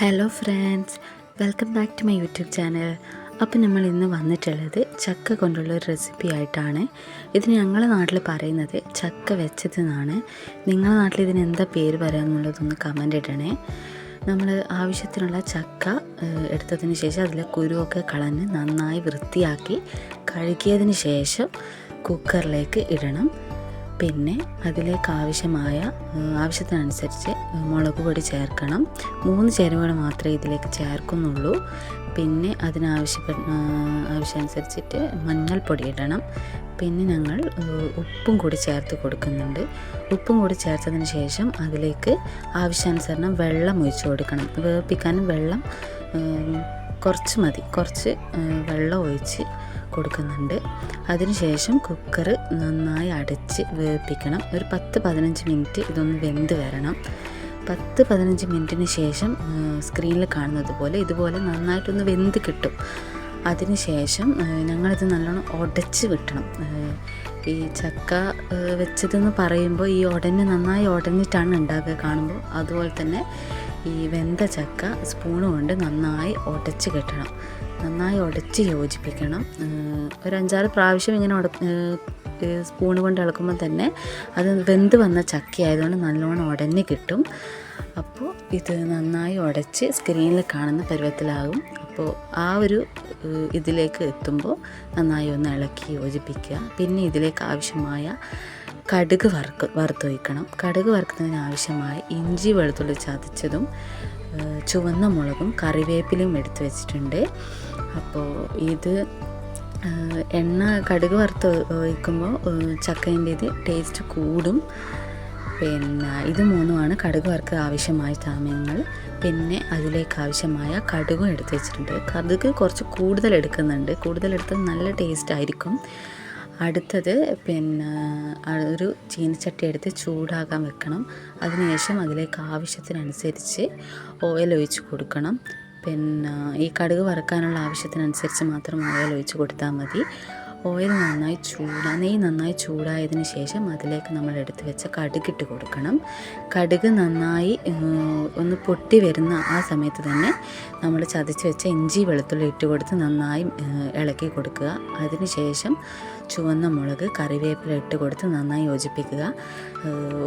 Hello friends welcome back to my YouTube channel അപ്പോൾ നമ്മൾ ഇന്ന് വന്നിട്ടുള്ളത് ചക്ക കൊണ്ടുള്ള ഒരു റെസിപ്പി ആയിട്ടാണ്. ഇത് ഞങ്ങളുടെ നാട്ടിൽ പറയുന്നത് ചക്ക വെച്ചത് എന്നാണ് നിങ്ങളുടെ നാട്ടിൽ ഇതിന് എന്താ പേര് പറയാമെന്നുള്ളതൊന്ന് കമന്റ് ഇടണേ. നമ്മൾ ആവശ്യത്തിനുള്ള ചക്ക എടുത്തതിന് ശേഷം അതിലെ കുരുവൊക്കെ കളഞ്ഞ് നന്നായി വൃത്തിയാക്കി കഴുകിയതിന് ശേഷം കുക്കറിലേക്ക് ഇടണം. പിന്നെ അതിലേക്ക് ആവശ്യമായ ആവശ്യത്തിനനുസരിച്ച് മുളക് പൊടി ചേർക്കണം. മൂന്ന് ചേരുവകൾ മാത്രമേ ഇതിലേക്ക് ചേർക്കുന്നുള്ളൂ. പിന്നെ അതിനാവശ്യപ്പെട്ട ഏഹ്, ആവശ്യമനുസരിച്ചിട്ട് മഞ്ഞൾപ്പൊടി ഇടണം. പിന്നെ ഞങ്ങൾ ഉപ്പും കൂടി ചേർത്ത് കൊടുക്കുന്നുണ്ട്. ഉപ്പും കൂടി ചേർത്തതിന് ശേഷം അതിലേക്ക് ആവശ്യാനുസരണം വെള്ളം ഒഴിച്ചു കൊടുക്കണം. വേപ്പിക്കാനും വെള്ളം കുറച്ച് മതി. കുറച്ച് വെള്ളം ഒഴിച്ച് കൊടുക്കുന്നുണ്ട്. അതിനുശേഷം കുക്കർ നന്നായി അടച്ച് വേവിപ്പിക്കണം. ഒരു പത്ത് പതിനഞ്ച് മിനിറ്റ് ഇതൊന്ന് വെന്ത് വരണം. പത്ത് പതിനഞ്ച് മിനിറ്റിന് ശേഷം സ്ക്രീനിൽ കാണുന്നത് പോലെ ഇതുപോലെ നന്നായിട്ടൊന്ന് വെന്ത് കിട്ടും. അതിനുശേഷം ഞങ്ങളിത് നല്ലോണം ഉടച്ച് വിട്ടണം. ഈ ചക്ക വെച്ചതെന്ന് പറയുമ്പോൾ ഈ ഉടഞ്ഞ് നന്നായി ഉടഞ്ഞിട്ടാണ് ഉണ്ടാക്കുക കാണുമ്പോൾ അതുപോലെ തന്നെ ഈ വെന്ത ചക്ക സ്പൂൺ കൊണ്ട് നന്നായി ഉടച്ച് കെട്ടണം. നന്നായി ഉടച്ച് യോജിപ്പിക്കണം. ഒരു അഞ്ചാറ് പ്രാവശ്യം ഇങ്ങനെ ഉട സ്പൂൺ കൊണ്ട് ഇളക്കുമ്പോൾ തന്നെ അത് വെന്ത് വന്ന ചക്ക ആയതുകൊണ്ട് നല്ലോണം ഉടഞ്ഞ് കിട്ടും. അപ്പോൾ ഇത് നന്നായി ഉടച്ച് സ്ക്രീനിൽ കാണുന്ന പരുവത്തിലാകും. അപ്പോൾ ആ ഒരു ഇതിലേക്ക് എത്തുമ്പോൾ നന്നായി ഒന്ന് ഇളക്കി യോജിപ്പിക്കുക. പിന്നെ ഇതിലേക്ക് ആവശ്യമായ കടുക് വറുക്ക് വറുത്ത് വയ്ക്കണം കടുക് വറുക്കുന്നതിന് ആവശ്യമായ ഇഞ്ചി വെളുത്തുള്ളി ചതച്ചതും ചുവന്ന മുളകും കറിവേപ്പിലയും എടുത്തു വെച്ചിട്ടുണ്ട്. അപ്പോൾ ഇത് എണ്ണ കടുക് വറുത്ത് ഒഴിക്കുമ്പോൾ ചക്കേന്റെ ഇത് ടേസ്റ്റ് കൂടും. പിന്നെ ഇത് മൂന്നുമാണ് കടുക് വറുക്ക് ആവശ്യമായ സാമ്യങ്ങൾ പിന്നെ അതിലേക്ക് ആവശ്യമായ കടുകും എടുത്ത് വെച്ചിട്ടുണ്ട്. കടുക് കുറച്ച് കൂടുതൽ എടുക്കുന്നുണ്ട്. കൂടുതൽ നല്ല ടേസ്റ്റ് ആയിരിക്കും. അടുത്തത് പിന്നെ ഒരു ചീനച്ചട്ടി എടുത്ത് ചൂടാകാൻ വെക്കണം. അതിനുശേഷം അതിലേക്ക് ആവശ്യത്തിനനുസരിച്ച് ഓയിൽ ഒഴിച്ച് കൊടുക്കണം. പിന്നെ ഈ കടുക് വറുക്കാനുള്ള ആവശ്യത്തിനനുസരിച്ച് മാത്രം ഓയിൽ ഒഴിച്ച് കൊടുത്താൽ മതി. ഓയിൽ നന്നായി ചൂടാ നെയ്യ് നന്നായി ചൂടായതിന് ശേഷം അതിലേക്ക് നമ്മൾ എടുത്തു വെച്ച കടുക് ഇട്ട് കൊടുക്കണം. കടുക് നന്നായി ഒന്ന് പൊട്ടി വരുന്ന ആ സമയത്ത് തന്നെ നമ്മൾ ചതച്ച് വെച്ച ഇഞ്ചി വെളുത്തുള്ളി ഇട്ട് കൊടുത്ത് നന്നായി ഇളക്കി കൊടുക്കുക. അതിന് ശേഷം ചുവന്ന മുളക് കറിവേപ്പില ഇട്ട് കൊടുത്ത് നന്നായി യോജിപ്പിക്കുക.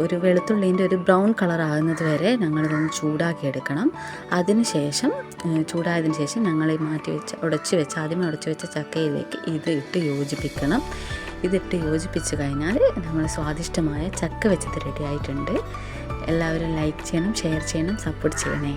ഒരു വെളുത്തുള്ളീന്റെ ഒരു ബ്രൗൺ കളർ ആകുന്നത് വരെ ഞങ്ങളിതൊന്ന് ചൂടാക്കി എടുക്കണം. അതിന് ശേഷം ഏഹ്, ചൂടായതിന് ശേഷം ഞങ്ങൾ മാറ്റി വെച്ച് ഉടച്ച് വെച്ച ആദ്യമേ ഉടച്ച് വെച്ച ചക്കയിലേക്ക് ഇത് ഇട്ട് യോജിപ്പിക്കണം. ഇതിട്ട് യോജിപ്പിച്ച് കഴിഞ്ഞാൽ നമ്മൾ സ്വാദിഷ്ടമായ ചക്ക വെച്ചത് റെഡി ആയിട്ടുണ്ട്. എല്ലാവരും ലൈക്ക് ചെയ്യണം ഷെയർ ചെയ്യണം സപ്പോർട്ട് ചെയ്യണേ.